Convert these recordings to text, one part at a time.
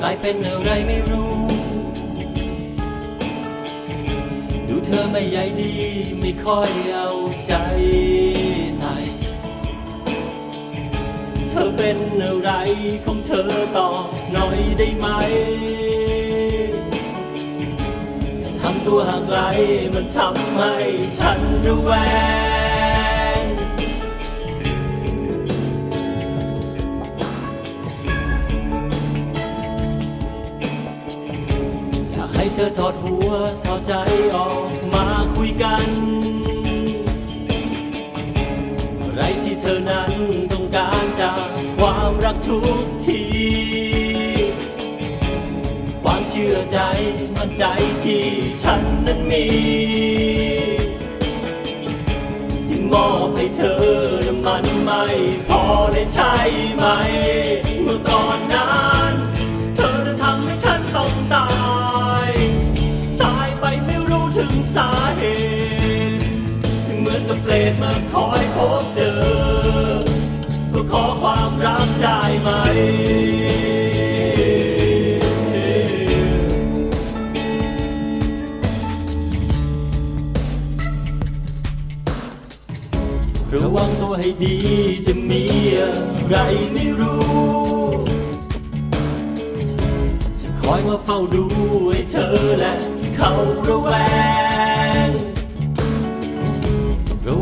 กลายเป็นอะไรไม่รู้ ดูเธอไม่ใยดี ไม่ค่อยเอาใจใส่ เธอเป็นอะไรของเธอต่อหน่อยได้ไหมทำตัวห่างไกลมันทำให้ฉันระแวง ธอถอดหัวถอดใจออกมาคุยกันอะไรที่เธอนั้นต้องการจากความรักทุกที ความเชื่อใจมั่นใจที่ฉันนั้นมี ที่มอบให้เธอนั้นมันไม่พอเลยใช่ไหม เมื่อก่อนนั้น มาคอยพบเจอ ก็ขอความรักได้ไหมระวังตัวให้ดีจะมีอะไรไม่รู้ จะคอยมาเฝ้าดูให้เธอและเขาระแวง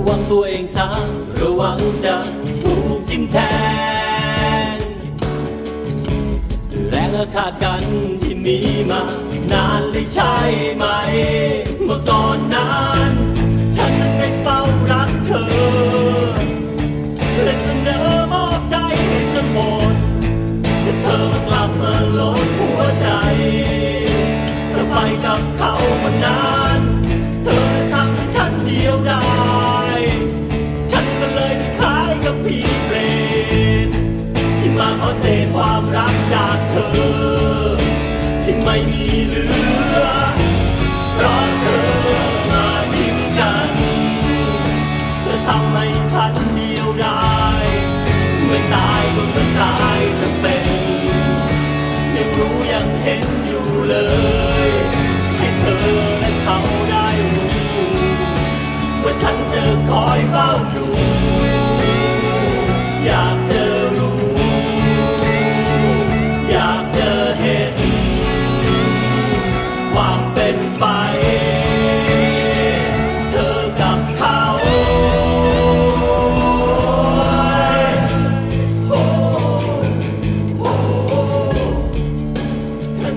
วังตัวเองซะระวังจะถูกจิ้มแทงด้วยแรงอาฆาตกันที่มีมานานเลยใช่ไหม ไม่มีเหลือเพราะเธอมาทิ้งกัน เธอทำให้ฉันเดียวดายไม่ตายก็เหมือนตายเธอเป็นยังรู้ยังเห็นอยู่เลย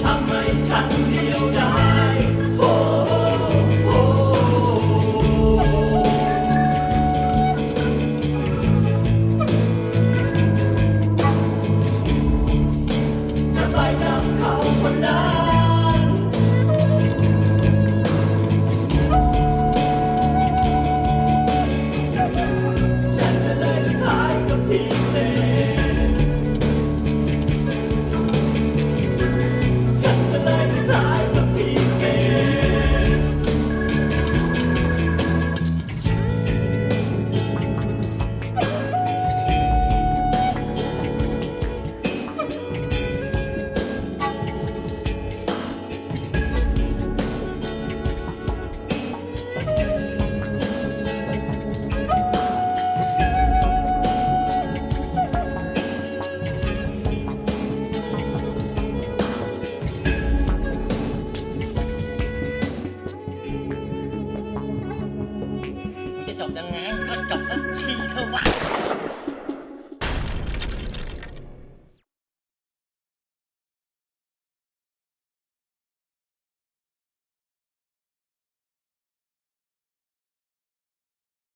เธอทำ จะจบยังไงก็